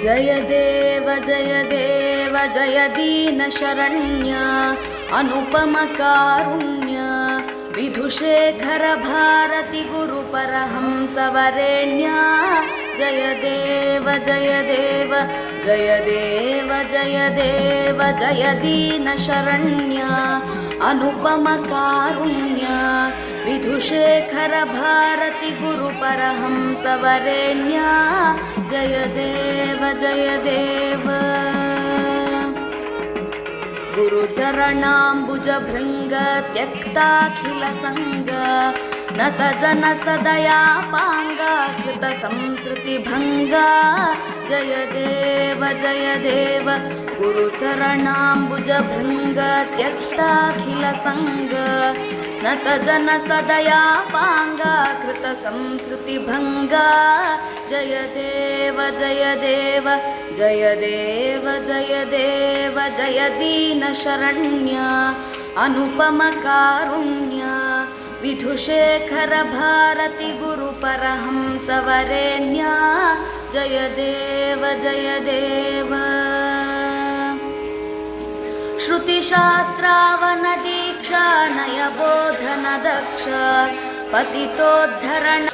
जय देव जय देव दीनशरण्या अनुपमकारुण्या विदुशेखरभारतीगुरुपरहंसवरेण्या जयदेव जयदेव जय देव जय दीनशरण्या अनुपमकारुण्या विधुशेखर गुरुपरहंसवरेण्या। जय देव जय देव। गुरुचरणाम्बुजभृङ्ग त्यक्ताखिलसङ्ग नतजनसदयापाङ्गा जय देव। गुरुचरणाम्बुजभृङ्ग त्यक्ताखिलसङ्ग न त जनसदया पाङ्गा कृतसंस्कृतिभङ्गा जय देव जयदेव जय देव जय देव जय दीनशरण्या अनुपमकारुण्या। विधुशेखर गुरुपरहंसवरेण्या जय देव जय देव श्रुतिशास्त्रावनदी दक्ष नयबोधन दक्ष पतितोद्धरण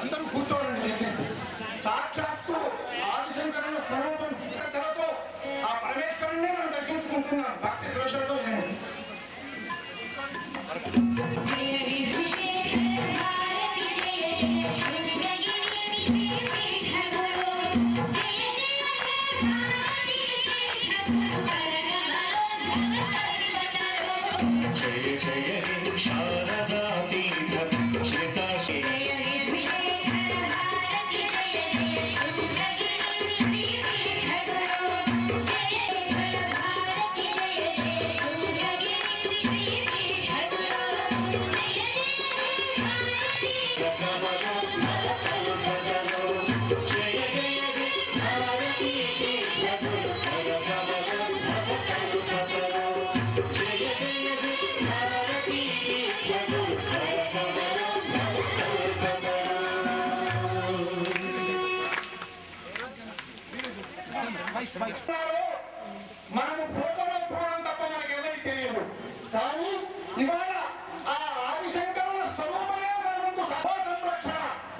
అందరూ సాక్షాత్తు ఆదిశంకరుల స్వరూపం ఆ పరమేశ్వరుణ్ణి మనం దర్శించుకుంటున్నాం.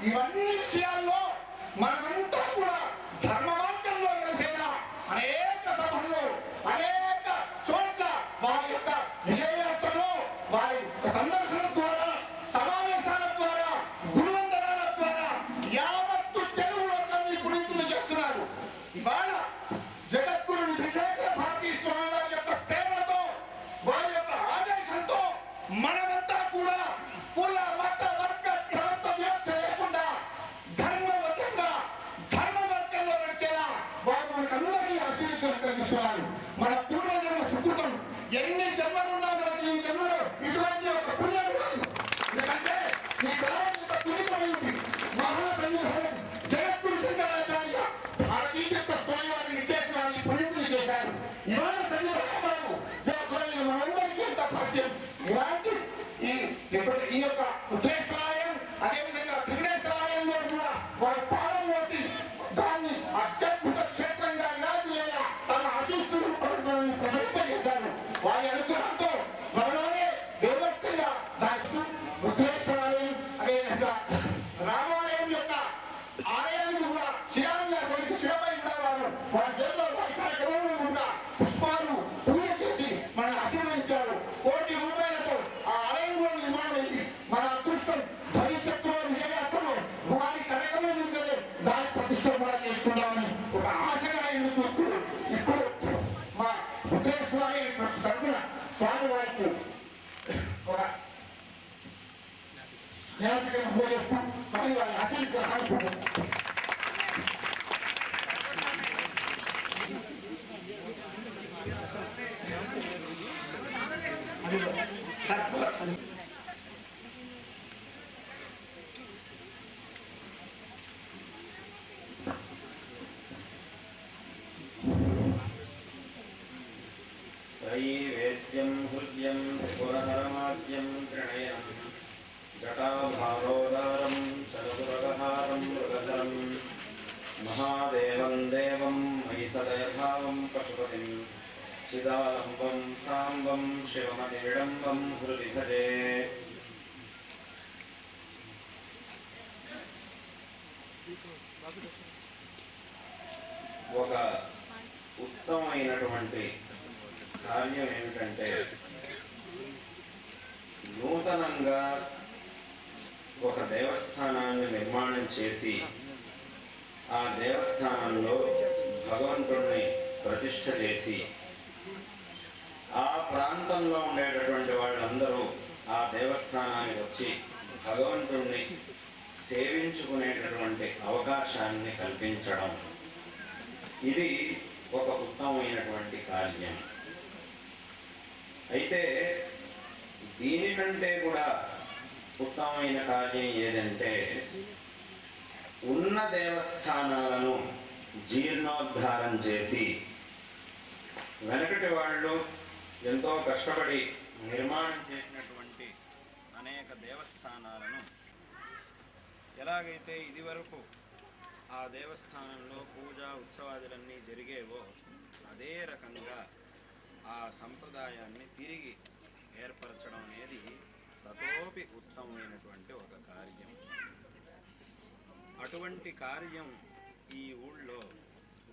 Иван Ильич, చేస్తున్నాను. మన పూర్వజన్మ సుకృతం ఎన్ని జన్మలు నేను అసలు ఇక్కడ महादेवं देवं मयि सदयभावं पशुपतिं चिदालम्बं साम्बं शिवमनिडम्बं हृदि भजे ఒక ఉత్తమమైనటువంటి కార్యం ఏమిటంటే నూతనంగా ఒక దేవస్థానాన్ని నిర్మాణం చేసి ఆ దేవస్థానంలో భగవంతుణ్ణి ప్రతిష్ఠ చేసి ఆ ప్రాంతంలో ఉండేటటువంటి వాళ్ళందరూ ఆ దేవస్థానానికి వచ్చి భగవంతుణ్ణి సేవించుకునేటటువంటి అవకాశాన్ని కల్పించడం. ఇది ఒక ఉత్తమమైనటువంటి కార్యం. అయితే దీనికంటే కూడా ఉత్తమమైన కార్యం ఏదంటే ఉన్న దేవస్థానాలను జీర్ణోద్ధారం చేసి వెనకటి వాళ్ళు ఎంతో కష్టపడి నిర్మాణం చేసినటువంటి అనేక దేవస్థానాలను ఎలాగైతే ఇదివరకు ఆ దేవస్థానంలో పూజ ఉత్సవాదులన్నీ జరిగేవో అదే రకంగా ఆ సంప్రదాయాన్ని తిరిగి ఏర్పరచడం అనేది తతోపి ఉత్తమమైనటువంటి ఒక కార్యం. అటువంటి కార్యం ఈ ఊళ్ళో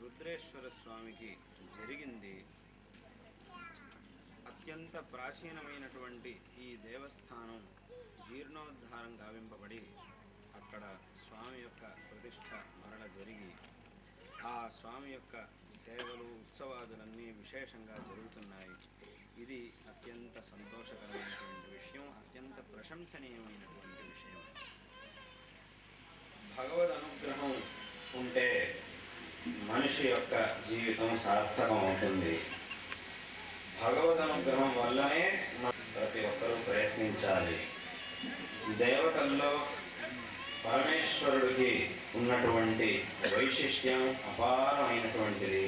రుద్రేశ్వర స్వామికి జరిగింది. అత్యంత ప్రాచీనమైనటువంటి ఈ దేవస్థానం జీర్ణోద్ధారం గావింపబడి అక్కడ స్వామి యొక్క ప్రతిష్ట మరణ జరిగి ఆ స్వామి యొక్క సేవలు ఉత్సవాదులన్నీ విశేషంగా జరుగుతున్నాయి. ఇది అత్యంత సంతోషకరమైనటువంటి విషయం అత్యంత ప్రశంసనీయమైనటువంటి భగవద్ అనుగ్రహం ఉంటే మనిషి యొక్క జీవితం సార్థకం అవుతుంది భగవద్ అనుగ్రహం వల్లనే మనం ప్రతి ఒక్కరూ ప్రయత్నించాలి. దేవతల్లో పరమేశ్వరుడికి ఉన్నటువంటి వైశిష్ట్యం అపారమైనటువంటిది.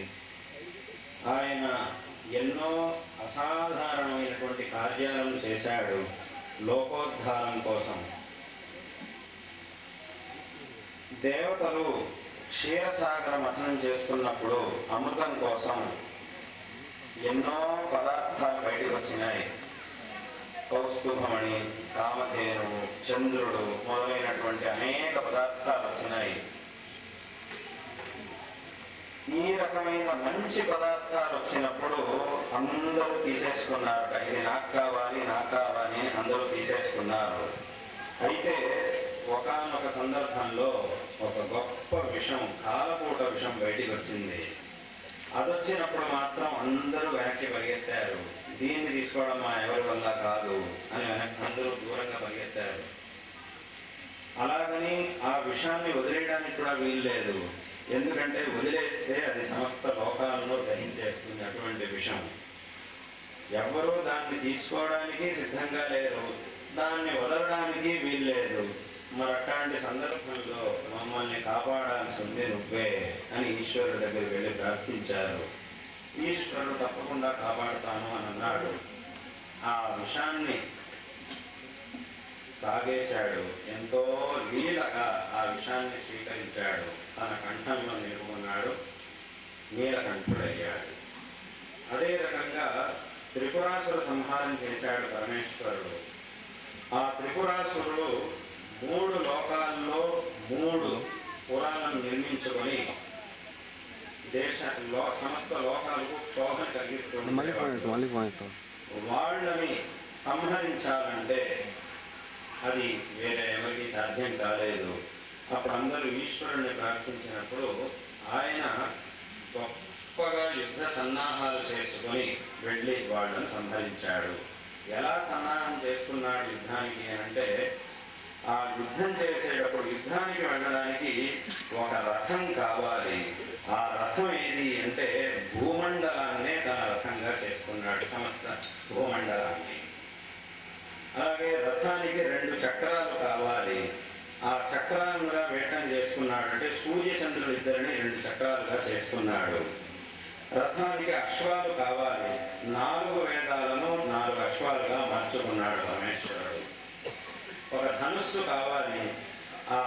ఆయన ఎన్నో అసాధారణమైనటువంటి కార్యాలను చేశాడు లోకోద్ధారం కోసం. దేవతలు క్షీరసాగర మథనం చేసుకున్నప్పుడు అమృతం కోసం ఎన్నో పదార్థాలు బయటకు వచ్చినాయి. కౌస్తుభమణి కామధేనువు చంద్రుడు మొదలైనటువంటి అనేక పదార్థాలు వచ్చినాయి. ఈ రకమైన మంచి పదార్థాలు వచ్చినప్పుడు అందరూ తీసేసుకున్నారు. ఇది నాకు కావాలి నాకు కావాలి అని అందరూ తీసేసుకున్నారు. అయితే ఒకనొక సందర్భంలో ఒక గొప్ప విషం కాలపూట విషం బయటికి వచ్చింది. అదొచ్చినప్పుడు మాత్రం అందరూ వెనక్కి పరిగెత్తారు. దీన్ని తీసుకోవడం మా ఎవరి వల్ల కాదు అని వెనక్కి అందరూ దూరంగా పరిగెత్తారు. అలాగని ఆ విషాన్ని వదిలేయడానికి కూడా వీల్లేదు. ఎందుకంటే వదిలేస్తే అది సమస్త లోకాలను దహించేస్తుంది అటువంటి విషం. ఎవరూ దాన్ని తీసుకోవడానికి సిద్ధంగా లేరు. దాన్ని వదలడానికి వీల్లేదు. మరి అట్లాంటి సందర్భంలో మమ్మల్ని కాపాడాల్సిందే నువ్వే అని ఈశ్వరుడి దగ్గర వెళ్ళి ప్రార్థించారు. ఈశ్వరుడు తప్పకుండా కాపాడుతాను అని అన్నాడు. ఆ విషాన్ని తాగేశాడు. ఎంతో లీలగా ఆ విషాన్ని స్వీకరించాడు. తన కంఠంలో నిలుపుకున్నాడు నీలకంఠుడయ్యాడు. అదే రకంగా త్రిపురాసుర సంహారం చేశాడు పరమేశ్వరుడు. ఆ త్రిపురాసురుడు మూడు లోకాల్లో మూడు పురాలను నిర్మించుకొని దేశ లో సమస్త లోకాలకు శోభన కలిగిస్తుంది. వాళ్ళని సంహరించాలంటే అది వేరే ఎవరికి సాధ్యం కాలేదు. అప్పుడు అందరూ ఈశ్వరుణ్ణి ప్రార్థించినప్పుడు ఆయన గొప్పగా యుద్ధ సన్నాహాలు చేసుకొని వెళ్ళి వాళ్ళని సంహరించాడు. ఎలా సన్నాహం చేసుకున్నాడు యుద్ధానికి అంటే ఆ యుద్ధం చేసేటప్పుడు యుద్ధానికి వెళ్ళడానికి ఒక రథం కావాలి. ఆ రథం ఏది అంటే భూమండలాన్నే తన రథంగా చేసుకున్నాడు సమస్త భూమండలాన్ని. అలాగే రథానికి రెండు చక్రాలు కావాలి. ఆ చక్రాలుగా వేటం చేసుకున్నాడు అంటే సూర్యచంద్రులు ఇద్దరిని రెండు చక్రాలుగా చేసుకున్నాడు. రథానికి అశ్వాలు కావాలి. నాలుగు వేదాలను నాలుగు అశ్వాలుగా మార్చుకున్నాడు పరమేశ్వరుడు. ఒక ధనుస్సు కావాలి. ఆ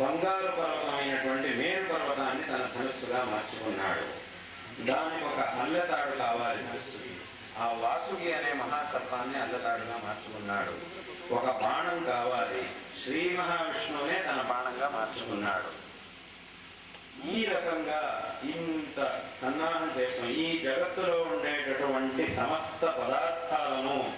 బంగారు పర్వతమైనటువంటి మేరు పర్వతాన్ని తన ధనుస్సుగా మార్చుకున్నాడు. దానికి ఒక అల్లతాడు కావాలి ధనుస్సుకి. ఆ వాసుకి అనే మహాసర్పాన్ని అల్లతాడుగా మార్చుకున్నాడు. ఒక బాణం కావాలి. శ్రీ మహావిష్ణువునే తన బాణంగా మార్చుకున్నాడు. ఈ రకంగా ఇంత సన్నాహం చేస్తాం. ఈ జగత్తులో ఉండేటటువంటి సమస్త పదార్థాలను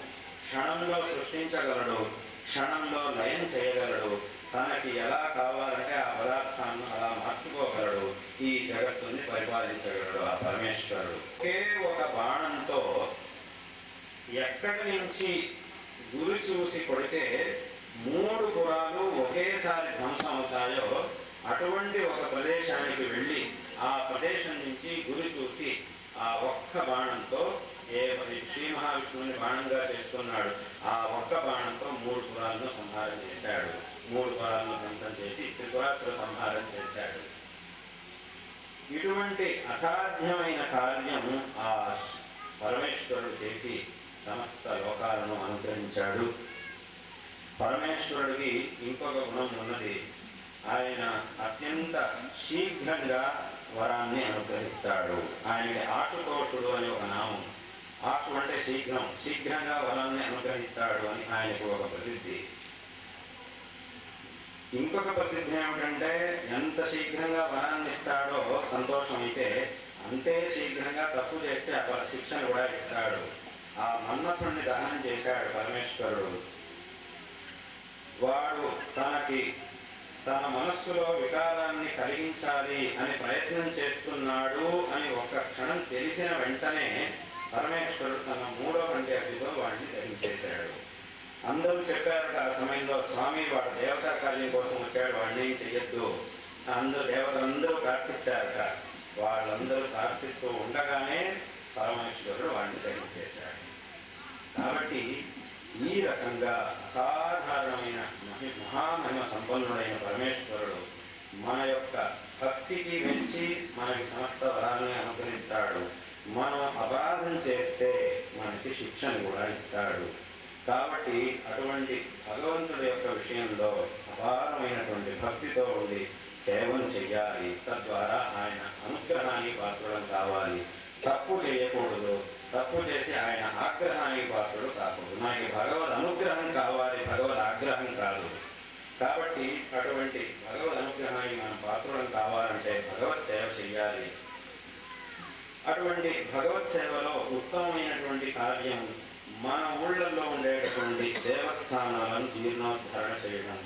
క్షణంలో సృష్టించగలడు. క్షణంలో లయం చేయగలడు. తనకి ఎలా కావాలంటే ఆ పదార్థాన్ని అలా మార్చుకోగలడు. ఈ జగత్తుని పరిపాలించగలడు ఆ పరమేశ్వరుడు. ఒకే ఒక బాణంతో ఎక్కడి నుంచి గురి చూసి కొడితే మూడు పురాలు ఒకేసారి ధ్వంసం అవుతాయో అటువంటి ఒక ప్రదేశానికి వెళ్ళి ఆ ప్రదేశం నుంచి గురి చూసి ఆ ఒక్క బాణంతో ఏ శ్రీ మహావిష్ణువుని బాణంగా చేసుకున్నాడు ఆ ఒక్క బాణంతో మూడు కులాలను సంహారం చేశాడు. మూడు కులాలను ధ్వంసం చేసి త్రిపురాసుర సంహారం చేశాడు. ఇటువంటి అసాధ్యమైన కార్యం ఆ పరమేశ్వరుడు చేసి సమస్త లోకాలను అనుగ్రహించాడు. పరమేశ్వరుడికి ఇంకొక గుణం ఉన్నది. ఆయన అత్యంత శీఘ్రంగా వరాన్ని అనుగ్రహిస్తాడు. ఆయనకి ఆటుతోషుడు అని ఒక నామం. ఆటు అంటే శీఘ్రం. శీఘ్రంగా వరాన్ని అనుగ్రహిస్తాడు అని ఆయనకు ఒక ప్రసిద్ధి. ఇంకొక ప్రసిద్ధి ఏమిటంటే ఎంత శీఘ్రంగా వరాన్ని ఇస్తాడో సంతోషం అయితే అంతే శీఘ్రంగా తప్పు చేస్తే అక్కడ శిక్షణ కూడా ఇస్తాడు. ఆ మన్మథుణ్ణి దహనం చేశాడు పరమేశ్వరుడు. వాడు తనకి తన మనస్సులో వికారాన్ని కలిగించాలి అని ప్రయత్నం చేస్తున్నాడు అని ఒక్క క్షణం తెలిసిన వెంటనే పరమేశ్వరుడు తన మూడో కంటి అతితో వాడిని ధరించేశాడు అందరూ చెప్పారట ఆ సమయంలో స్వామి వాడు దేవతా కార్యం కోసం వచ్చాడు వాడిని ఏం చెయ్యొద్దు. అందరూ దేవతలందరూ ప్రార్థించారట. వాళ్ళందరూ ప్రార్థిస్తూ ఉండగానే పరమేశ్వరుడు వాడిని ధరించేశాడు కాబట్టి ఈ రకంగా అసాధారణమైన మహి మహామహిమ సంపన్నుడైన పరమేశ్వరుడు మన యొక్క భక్తికి మించి మనకి సమస్త వరాలని అనుగ్రహిస్తాడు. మనం అపరాధం చేస్తే మనకి శిక్షను కూడా ఇస్తాడు. కాబట్టి అటువంటి భగవంతుడి యొక్క విషయంలో అపారమైనటువంటి భక్తితో ఉండి సేవను చెయ్యాలి. తద్వారా ఆయన అనుగ్రహానికి పాత్రడం కావాలి. తప్పు చేయకూడదు తప్పు చేసి ఆయన ఆగ్రహానికి పాత్రుడు కాకూడదు మనకి భగవద్ అనుగ్రహం కావాలి భగవద్ ఆగ్రహం కాదు కాబట్టి అటువంటి భగవద్ అనుగ్రహానికి మనం పాత్రులం కావాలంటే భగవత్ సేవ చెయ్యాలి అటువంటి భగవత్ సేవలో ఉత్తమమైనటువంటి కార్యం మన ఊళ్ళల్లో ఉండేటటువంటి దేవస్థానాలను జీర్ణోద్ధరణ చేయడం.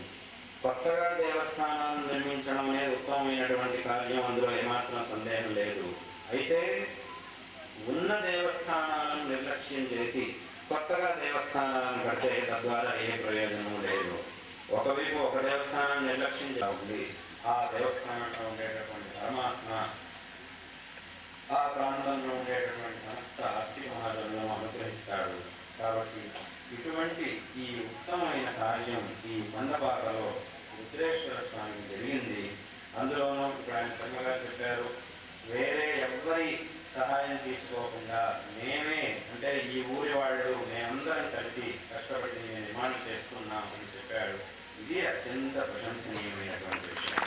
కొత్తగా దేవస్థానాలను నిర్మించడం అనేది ఉత్తమమైనటువంటి కార్యం అందులో ఏమాత్రం సందేహం లేదు. అయితే ఉన్న దేవస్థానాలను నిర్లక్ష్యం చేసి కొత్తగా దేవస్థానాలను కడితే తద్వారా ఏ ప్రయోజనం లేదు. ఒకవైపు ఒక దేవస్థానాన్ని నిర్లక్ష్యం చేయాలి ఆ దేవస్థానంలో ఉండేటటువంటి పరమాత్మ ఆ ప్రాంతంలో ఉండేటటువంటి సంస్థ అస్థి మహాజనులను అనుగ్రహిస్తాడు. కాబట్టి ఇటువంటి ఈ ఉత్తమమైన కార్యం ఈ మండపాకలో రుద్రేశ్వర స్వామికి జరిగింది. అందులోనూ ఇప్పుడు ఆయన చక్కగా చెప్పారు వేరే ఎవ్వరి సహాయం తీసుకోకుండా మేమే అంటే ఈ ఊరి వాళ్ళు మేమందరం కలిసి కష్టపడి మేము నిర్మాణం చేస్తున్నాం అని చెప్పాడు. ఇది అత్యంత ప్రశంసనీయమైనటువంటి విషయం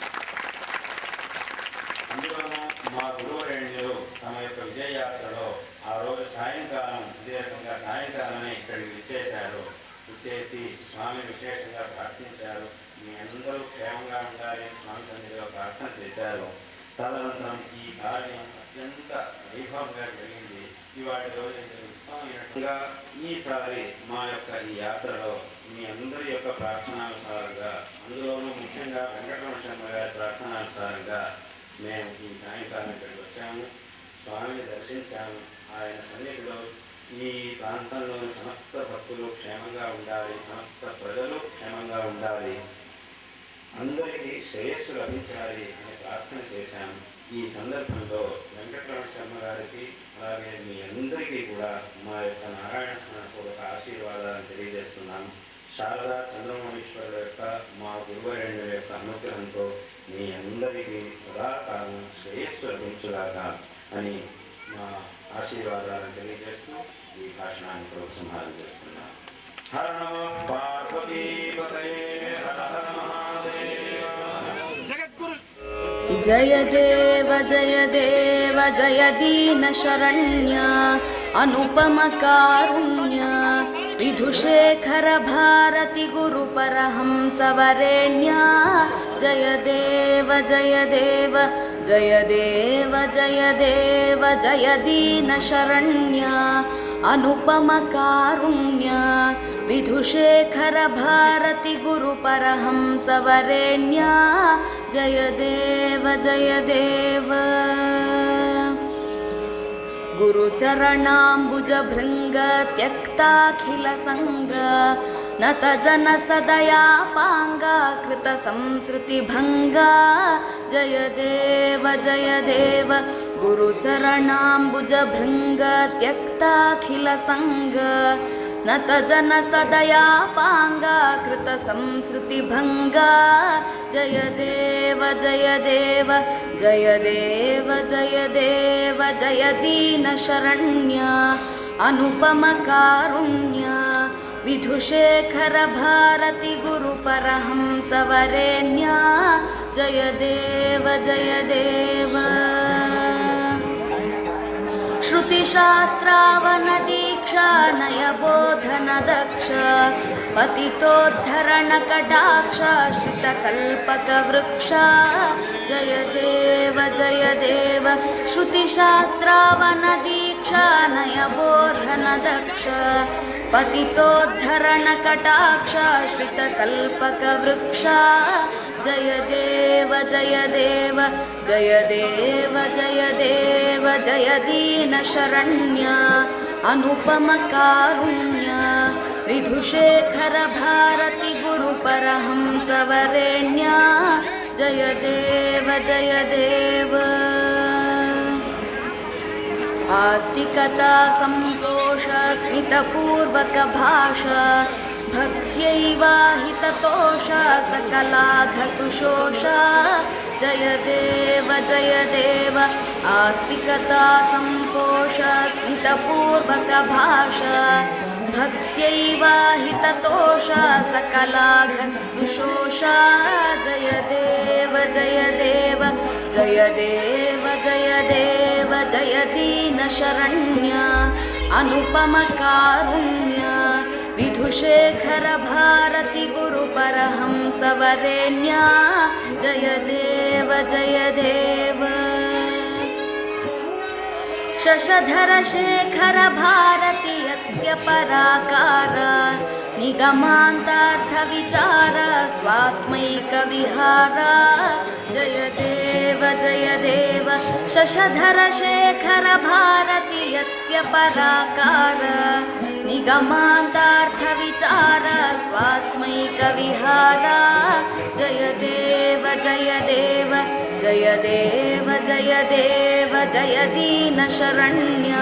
అందులోనూ మా గురువరేణ్యులు తమ యొక్క విజయయాత్రలో ఆ రోజు సాయంకాలం ఇదే రకంగా సాయంకాలమే ఇక్కడికి విచ్చేశారు. విచ్చేసి స్వామి విశేషంగా ప్రార్థించారు. మీ అందరూ క్షేమంగా ఉండాలి స్వామి సన్నిధిలో ప్రార్థన చేశారు. తదనంతరం ఈ కార్యం అత్యంత వైభవంగా జరిగింది. ఇవాటి రోజు ఉత్తమమైనట్టుగా ఈసారి మా యొక్క ఈ యాత్రలో మీ అందరి యొక్క ప్రార్థనానుసారంగా అందులోనూ ముఖ్యంగా వెంకటరమణ శర్మ గారి ప్రార్థనానుసారంగా మేము ఈ సాయంకాలం ఇక్కడికి వచ్చాము స్వామిని దర్శించాము ఆయన సన్నిధిలో ఈ ప్రాంతంలోని సమస్త భక్తులు క్షేమంగా ఉండాలి. సమస్త ప్రజలు క్షేమంగా ఉండాలి. అందరికీ శ్రేయస్సు లభించాలి అని ప్రార్థన చేశాం ఈ సందర్భంలో వెంకటరమణ శర్మ గారికి అలాగే మీ అందరికీ కూడా మా యొక్క నారాయణ స్మరణపూర్వక ఆశీర్వాదాలను తెలియజేస్తున్నాను. శారదా చంద్రమౌళీశ్వరుల యొక్క మా గురువరేణుల యొక్క అనుగ్రహంతో మీ అందరికీ సదాకాలం శ్రేయస్సు లభించుగాక అని మా ఆశీర్వాదాలను తెలియజేస్తూ ఈ భాషణాన్ని కూడా సంహారం చేస్తున్నాను హర నమ పార్వతీపతయే హర హర మహాదేవ जय देव जय देव जय दीनशरण्य अनुपमकारुण्य विधुशेखर भारति गुरुपरहंसवरेण्या जय देव जय देव जय देव जय देव जय दीनशरण्य अनुपमकारुण्य विधुशेखर भारति गुरुपरहंसवरेण्या जय देव जय देव। गुरुचरणाम्बुजभृङ्ग त्यक्ताखिलसङ्ग नतजनसदयापाङ्गा कृतसंसृतिभङ्गा जय देव जय देव गुरुचरणाम्बुजभृङ्ग त्यक्ताखिलसङ्ग नतजनसदयापाङ्गा कृतसंसृतिभङ्गा जय देव जय देव जय देव जय देव जय दीनशरण्य अनुपमकारुण्य विधुशेखर भारति गुरुपरहंसवरेण्या जय देव जय देव। श्रुतिशास्त्रावनदीक्षा नयबोधनदक्ष पतितोद्धरणकटाक्ष श्रितकल्पकवृक्षा। जय देव जय देव। श्रुतिशास्त्रावनदीक्षा नयबोधनदक्ष पतितोद्धरणकटाक्ष श्रितकल्पकवृक्षा जय देव जय देव जय देव जय देव जय दीनशरण्य। अनुपमकारुण्य विधुशेखर भारति गुरुपरहंसवरेण्या जय देव जय देव। आस्तिकता सम्पोष स्मितपूर्वकभाषा सकलाघसुशोषा। जय देव जय देव आस्तिकता सम्पोष स्मितपूर्वकभाषा। भक्त्यैवाहिततोष सकलाघ सुशोषा जय देव जय देव जय दीनशरण्य अनुपमकारुण्य विधुशेखर भारति गुरुपरहंसवरेण्या जय देव जय देव। शशधर शेखर भारति यत्यपराकार निगमान्तार्थविचार स्वात्मैकविहार। जय देव जय देव। शशधर शेखर यत्यपराकार निगमान्तार्थविचार स्वात्मैकविहार। जय देव जय देव जय देव जय देव जय दीनशरण्य